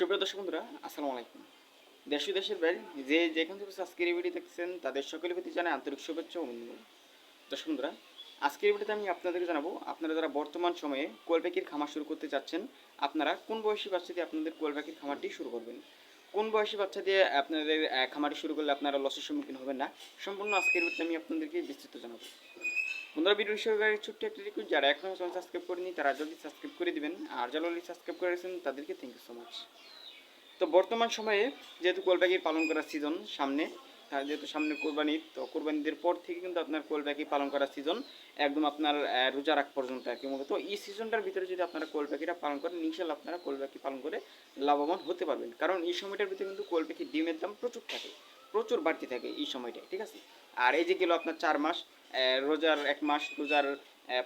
সুপ্রিয় দর্শক বন্ধুরা, আসসালামু আলাইকুম। দেশ ও দেশের বাইরে যে যেখান থেকে আজকের এই ভিডিও দেখছেন তাদের সকলের প্রতি জানাই আন্তরিক শুভেচ্ছা ও অভিনন্দন। দর্শক বন্ধুরা, আজকের ভিডিওতে আমি আপনাদেরকে জানাব, আপনারা যারা বর্তমান সময়ে কোয়েল পাখির খামার শুরু করতে চাচ্ছেন, আপনারা কোন বয়সী বাচ্চা দিয়ে আপনাদের কোয়েল পাখির খামারটি শুরু করবেন? কোন বয়সী বাচ্চা দিয়ে আপনাদের খামারটি শুরু করলে আপনারা লসের সম্মুখীন হবেন না? সম্পূর্ণ আজকের ভিডিওতে আমি আপনাদেরকে বিস্তৃত জানাব। বন্ধুরা ভিডিও সহকারে ছোট্ট একটা রিকোয়েস্ট যারা এখনও সাবস্ক্রাইব করেনি তারা জলদি সাবস্ক্রাইব করে দিবেন, আর যারা অলরেডি সাবস্ক্রাইব করে করেছেন তাদেরকে থ্যাংক ইউ সো মাচ তো বর্তমান সময়ে যেহেতু কোলব্যাকি পালন করার সিজন সামনে যেহেতু সামনে কোরবানি, তো কোরবানিদের পর থেকে কিন্তু আপনার কোলব্যাকি পালন করার সিজন একদম আপনার রোজা রাখ পর্যন্ত আর কি মূলত। এই সিজনটার ভিতরে যদি আপনারা কোলব্যাকিটা পালন করেন ইনশাল্লাহ আপনারা কোলব্যাকি পালন করে লাভবান হতে পারবেন। কারণ এই সময়টার ভিতরে কিন্তু কোলব্যাকি ডিমের দাম প্রচুর থাকে, প্রচুর বাড়তি থাকে এই সময়টায়, ঠিক আছে? আর এই যে গেল আপনার চার মাস রোজার এক মাস, রোজার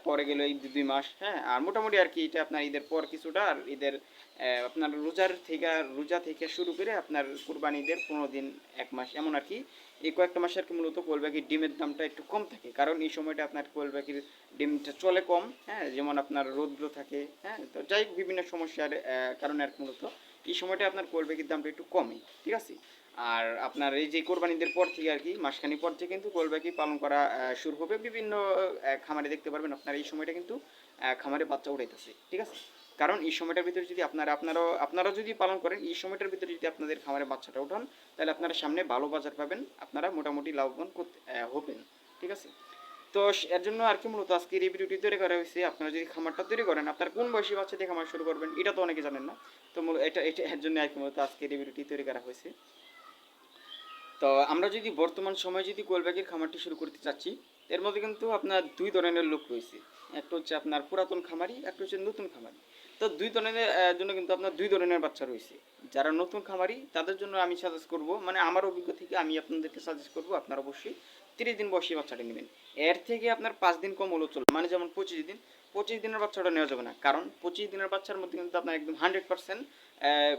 পরে গেল এই দু- দুই মাস হ্যাঁ? আর মোটামুটি আর কি এটা আপনার ঈদের পর কিছুটা, আর ঈদের আপনার রোজার থেকে, রোজা থেকে শুরু করে আপনার কুরবানি ঈদের পনেরো দিন, এক মাস, এমন আর কি। এই কয়েকটা মাসে আর কি মূলত কোয়েল পাখির ডিমের দামটা একটু কম থাকে, কারণ এই সময়টা আপনার কোয়েল পাখির ডিমটা চলে কম হ্যাঁ? যেমন আপনার রৌদ্র থাকে হ্যাঁ? তো যাই বিভিন্ন সমস্যার কারণে আর কি মূলত এই সময়টা আপনার কোয়েল দামটা একটু কমই, ঠিক আছে? আর আপনার এই যে কোরবানিদের পর থেকে আর কি মাসখানি পর থেকে কিন্তু কোয়েল পালন করা শুরু হবে। বিভিন্ন খামারে দেখতে পারবেন আপনার এই সময়টা কিন্তু খামারে বাচ্চা উঠাইতেছে ঠিক আছে? কারণ এই সময়টার ভিতরে যদি আপনারা, আপনারাও, আপনারা যদি পালন করেন, এই সময়টার ভিতরে যদি আপনাদের খামারে বাচ্চাটা উঠান, তাহলে আপনারা সামনে ভালো বাজার পাবেন, আপনারা মোটামুটি লাভবান করতে হবেন, ঠিক আছে? তো এর জন্য আর কি মূলত আজকে এই ভিডিওটি তৈরি করা হয়েছে। আপনারা যদি খামারটা তৈরি করেন, আপনার কোন বয়সী বাচ্চা দিয়ে খামার শুরু করবেন, এটা তো অনেকে জানেন না। তো মূল- এটা এটা এর জন্য আর কি মূলত আজকে এই ভিডিওটি তৈরি করা হয়েছে। তো আমরা যদি বর্তমান সময়ে যদি কোলব্যাগের খামারটি শুরু করতে চাচ্ছি, এর মধ্যে কিন্তু আপনার দুই ধরনের লোক রয়েছে। একটা হচ্ছে আপনার পুরাতন খামারি, একটা হচ্ছে নতুন খামারি। তো দুই ধরনের জন্য কিন্তু আপনার দুই ধরনের বাচ্চা রয়েছে। যারা নতুন খামারি, তাদের জন্য আমি সাজেস্ট করব মানে আমার অভিজ্ঞতা থেকে আমি আপনাদেরকে সাজেস্ট করব, আপনারা অবশ্যই তিরিশ দিন বয়সী বাচ্চাটা নেবেন। এর থেকে আপনার পাঁচ দিন কম হলেও চলবে। মানে যেমন পঁচিশ দিন, পঁচিশ দিনের বাচ্চাটা নেওয়া যাবে না। কারণ পঁচিশ দিনের বাচ্চার মধ্যে কিন্তু আপনার একদম হান্ড্রেড পার্সেন্ট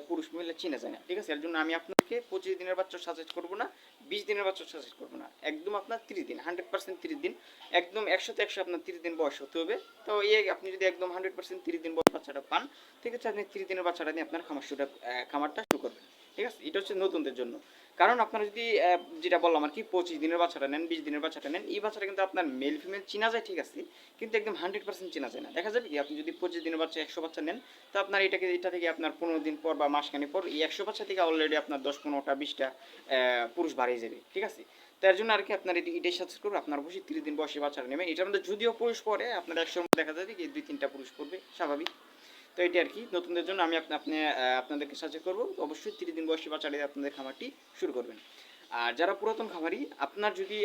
পুরুষ মহিলা চিনে যায় না। ঠিক আছে? এর জন্য আমি আপনাকে পঁচিশ দিনের বাচ্চা সাজেস্ট করব না, বিশ দিনের বাচ্চা সাজেস্ট করব না। একদম আপনার তিরিশ দিন হান্ড্রেড পার্সেন্ট তিরিশ দিন, একদম একশোতে একশো আপনার তিরিশ দিন বয়স হতে হবে। তো এই আপনি যদি একদম হান্ড্রেড পার্সেন্ট তিরিশ দিন বয়স বাচ্চাটা পান, ঠিক আছে? আপনি তিরিশ দিনের বাচ্চাটা নিয়ে আপনার খামার শুরু খামারটা শুরু করবেন। ঠিক আছে? এটা হচ্ছে নতুনদের জন্য। কারণ আপনারা যদি যেটা বললাম আর কি, পঁচিশ দিনের বাচ্চাটা নেন, বিশ দিনের বাচ্চাটা নেন, এই বাচ্চাটা কিন্তু আপনার মেল ফিমেল চিনা যায়, ঠিক আছে? কিন্তু একদম হান্ড্রেড পার্সেন্ট চেনা যায় না। দেখা যাবে কি, আপনি যদি পঁচিশ দিনের বাচ্চা, একশো বাচ্চা নেন, তো আপনার এটাকে, এটা থেকে আপনার পনেরো দিন পর বা মাসখানি পর এই একশো বাচ্চা থেকে অলরেডি আপনার দশ, পনেরোটা, বিশটা পুরুষ বাড়িয়ে যাবে, ঠিক আছে? তার জন্য আর কি আপনার এটি এটাই সাজেস্ট করব, আপনার বসে তিরিশ দিন বয়সে বাচ্চাটা নেবেন। এটার মধ্যে যদিও পুরুষ পরে আপনার একশোর মধ্যে দেখা যাবে কি, দুই, তিনটা পুরুষ পড়বে, স্বাভাবিক। তো এটি আর কি। নতুনদের জন্য আমি আপনা, আপনি আপনাদেরকে সাহায্য করব। অবশ্যই তিরিশ দিন বয়সী চালিয়ে আপনাদের খামারটি শুরু করবেন। আর যারা পুরাতন খামারি, আপনার যদি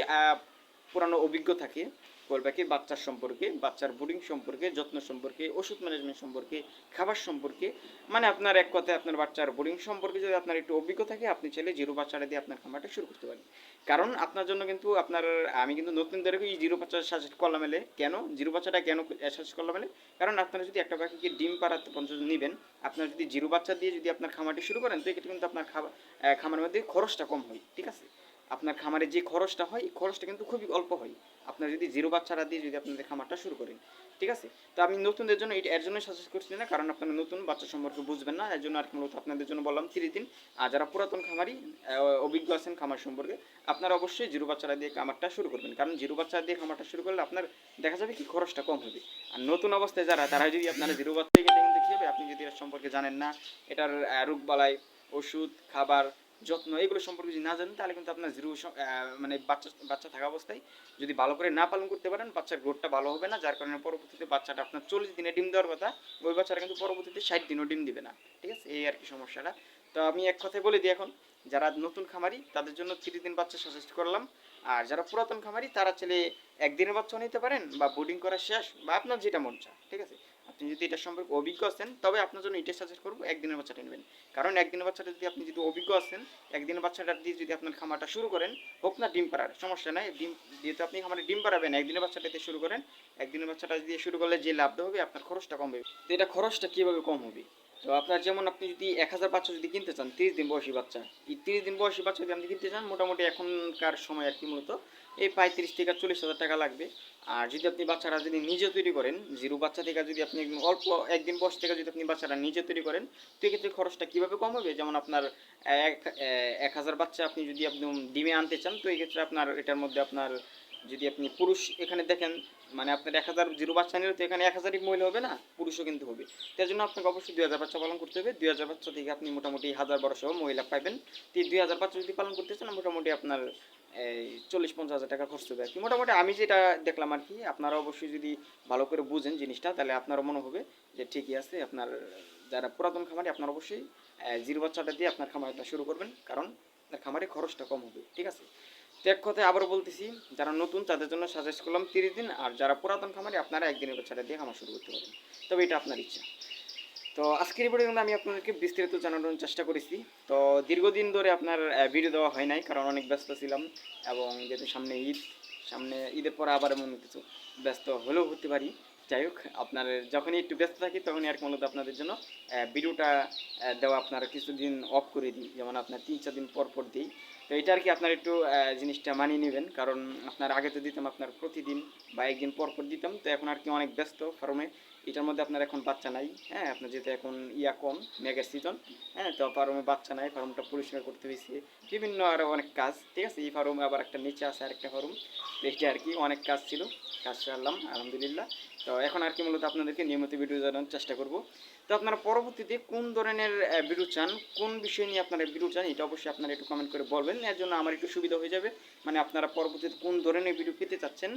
পুরানো অভিজ্ঞ থাকে কোলব্যাকের বাচ্চার সম্পর্কে, বাচ্চার বোর্ডিং সম্পর্কে, যত্ন সম্পর্কে, ওষুধ ম্যানেজমেন্ট সম্পর্কে, খাবার সম্পর্কে। মানে আপনার এক কথায় আপনার বাচ্চার বোর্ডিং সম্পর্কে যদি আপনার একটু অভিজ্ঞ থাকে, আপনি চাইলে জিরো বাচ্চাটা দিয়ে আপনার খামারটা শুরু করতে পারেন। কারণ আপনার জন্য কিন্তু আপনার, আমি কিন্তু নতুন নতুনদেরকে এই জিরো বাচ্চা সাজেস্ট করলাম এলে। কেন? জিরো বাচ্চাটা কেন সাজেস্ট করলাম এলে? কারণ আপনারা যদি একটা পাখিকে ডিম পাড়াতে পর্যন্ত নেবেন, আপনার যদি জিরো বাচ্চা দিয়ে যদি আপনার খামারটি শুরু করেন, তো এক্ষেত্রে কিন্তু আপনার খাবার খামারের মধ্যে খরচটা কম হয়, ঠিক আছে? আপনার খামারে যে খরচটা হয় এই খরচটা কিন্তু খুবই অল্প হয়। আপনার যদি জিরো বাচ্চারা দিয়ে যদি আপনাদের খামারটা শুরু করেন ঠিক আছে? তো আমি নতুনদের জন্য এটা এর জন্য সাজেস্ট করছি না কারণ আপনারা নতুন বাচ্চা সম্পর্কে বুঝবেন না এর জন্য আর কি মূলত আপনাদের জন্য বললাম তিরিশ দিন। আর যারা পুরাতন খামারি অভিজ্ঞ আছেন খামার সম্পর্কে আপনারা অবশ্যই জিরো বাচ্চারা দিয়ে খামারটা শুরু করবেন। কারণ জিরো বাচ্চা দিয়ে খামারটা শুরু করলে আপনার দেখা যাবে কি খরচটা কম হবে। আর নতুন অবস্থায় যারা তারা যদি আপনারা জিরো বাচ্চা কিন্তু কী হবে আপনি যদি এর সম্পর্কে জানেন না এটার আহ, রোগবালাই ওষুধ খাবার যত্ন, এগুলো সম্পর্কে যদি না জানেন, তাহলে কিন্তু আপনার জিরো মানে বাচ্চা বাচ্চা থাকা অবস্থায় যদি ভালো করে না পালন করতে পারেন, বাচ্চার গ্রোথটা ভালো হবে না, যার কারণে পরবর্তীতে বাচ্চাটা আপনার চল্লিশ দিনে ডিম দেওয়ার কথা, ওই বাচ্চাটা কিন্তু পরবর্তীতে ষাট দিনও ডিম দিবে না। ঠিক আছে? এই আর কি সমস্যাটা। তো আমি এক কথায় বলে দিই এখন, যারা নতুন খামারি, তাদের জন্য তিরিশ দিন বাচ্চা সাজেস্ট করলাম। আর যারা পুরাতন খামারি, তারা ছেলে একদিনের বাচ্চা নিতে পারেন বা বোর্ডিং করা শেষ, বা আপনার যেটা মন চায়। ঠিক আছে? আপনি যদি এটা সম্পর্কে অভিজ্ঞ আছেন, তবে আপনার জন্য এটা সাজেস্ট করব, একদিনের বাচ্চাটা নেবেন। কারণ একদিনের বাচ্চাটা যদি আপনি যদি অভিজ্ঞ আছেন, একদিনের বাচ্চাটা দিয়ে যদি আপনার খামারটা শুরু করেন, হোক না ডিম পাড়ার, সমস্যা নাই। ডিম, যেহেতু আপনি খামারে ডিম পাড়াবেন, একদিনের বাচ্চাটা দিয়ে শুরু করেন, একদিনের বাচ্চাটা দিয়ে শুরু করলে যে লাভটা হবে, আপনার খরচটা কম হবে। তো এটা খরচটা কীভাবে কম হবে? তো আপনার যেমন আপনি যদি এক হাজার বাচ্চা যদি কিনতে চান, তিরিশ দিন বয়সী বাচ্চা, এই তিরিশ দিন বয়সী বাচ্চা যদি আপনি কিনতে চান, মোটামুটি এখনকার সময় আর কি মূলত এই পঁয়ত্রিশ থেকে চল্লিশ হাজার টাকা লাগবে। আর যদি আপনি বাচ্চারা যদি নিজে তৈরি করেন, জিরো বাচ্চা থেকে যদি আপনি অল্প একদিন বয়স থেকে যদি আপনি বাচ্চারা নিজে তৈরি করেন, তো এক্ষেত্রে খরচটা কীভাবে কম হবে? যেমন আপনার এক এক হাজার বাচ্চা আপনি যদি আপনি ডিমে আনতে চান, তো এই ক্ষেত্রে আপনার এটার মধ্যে আপনার যদি আপনি পুরুষ এখানে দেখেন মানে আপনার এক হাজার জিরো বাচ্চা নিলে তো এখানে এক হাজারই মহিলা হবে না? পুরুষও কিন্তু হবে। তার জন্য আপনাকে অবশ্যই দুই হাজার বাচ্চা পালন করতে হবে। দুই হাজার বাচ্চা থেকে আপনি মোটামুটি হাজার বারোশো মহিলা পাবেন তো দুই হাজার বাচ্চা যদি পালন করতে চান, মোটামুটি আপনার এই চল্লিশ পঞ্চাশ হাজার টাকা খরচ হবে আর কি। মোটামুটি আমি যেটা দেখলাম আর কি, আপনারা অবশ্যই যদি ভালো করে বুঝেন জিনিসটা, তাহলে আপনারও মনে হবে যে ঠিকই আছে, আপনার যারা পুরাতন খামারি, আপনার অবশ্যই জিরো বাচ্চাটা দিয়ে আপনার খামারটা শুরু করবেন, কারণ আপনার খামারে খরচটা কম হবে, ঠিক আছে? তো এক কথায় আবারও বলতেছি, যারা নতুন, তাদের জন্য সাজেস্ট করলাম তিরিশ দিন, আর যারা পুরাতন খামারি, আপনারা একদিনের বাচ্চাটা দিয়ে খামার শুরু করতে পারেন। তবে এটা আপনার ইচ্ছা। তো আজকের এই ভিডিওতে আমি আপনাদেরকে বিস্তারিত জানানোর চেষ্টা করেছি। তো দীর্ঘদিন ধরে আপনার ভিডিও দেওয়া হয় নাই, কারণ অনেক ব্যস্ত ছিলাম এবং যেহেতু সামনে ঈদ, সামনে ঈদের পরে আবার এমন কিছু ব্যস্ত হলেও হতে পারি। যাই হোক, আপনার যখনই একটু ব্যস্ত থাকি, তখনই আর মূলত আপনাদের জন্য ভিডিওটা দেওয়া আপনার কিছুদিন অফ করে দিই। যেমন আপনার তিন চার দিন পর পর দিই। তো এটা আর কি আপনার একটু জিনিসটা মানিয়ে নেবেন। কারণ আপনার আগে তো দিতাম আপনার প্রতিদিন বা একদিন পর পর দিতাম। তো এখন আর কি অনেক ব্যস্ত ফার্মে। এটার মধ্যে আপনার এখন বাচ্চা নাই হ্যাঁ? আপনার যেহেতু এখন ইয়া কম, মেঘের সিজন হ্যাঁ? তো ফার্মে বাচ্চা নাই, ফার্মটা পরিষ্কার করতে হয়েছে। বিভিন্ন আরও অনেক কাজ, ঠিক আছে? এই ফার্মে আবার একটা নিচে আছে আরেকটা ফার্ম। এটা আর কি অনেক কাজ ছিল, কাজ সারলাম, আলহামদুলিল্লাহ। তো এখন আর কি মূলত আপনাদেরকে নিয়মিত ভিডিও জানানোর চেষ্টা করব। তো আপনারা পরবর্তীতে কোন ধরনের ভিডিও চান, কোন বিষয় নিয়ে আপনারা ভিডিও চান, এটা অবশ্যই আপনারা একটু কমেন্ট করে বলবেন। এর জন্য আমার একটু সুবিধা হয়ে যাবে। মানে আপনারা পরবর্তীতে কোন ধরনের ভিডিও পেতে চাচ্ছেন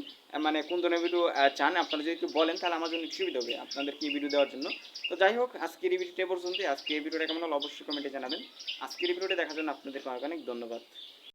মানে কোন ধরনের ভিডিও চান, আপনারা যদি একটু বলেন, তাহলে আমার জন্য সুবিধা হবে আপনাদের কি ভিডিও দেওয়ার জন্য। তো যাই হোক, আজকের এই ভিডিওটা পর্যন্ত আজকে এই ভিডিওটা কেমন হলো? অবশ্যই কমেন্টে জানাবেন। আজকের এই ভিডিওটা দেখার জন্য আপনাদেরকে অনেক অনেক ধন্যবাদ।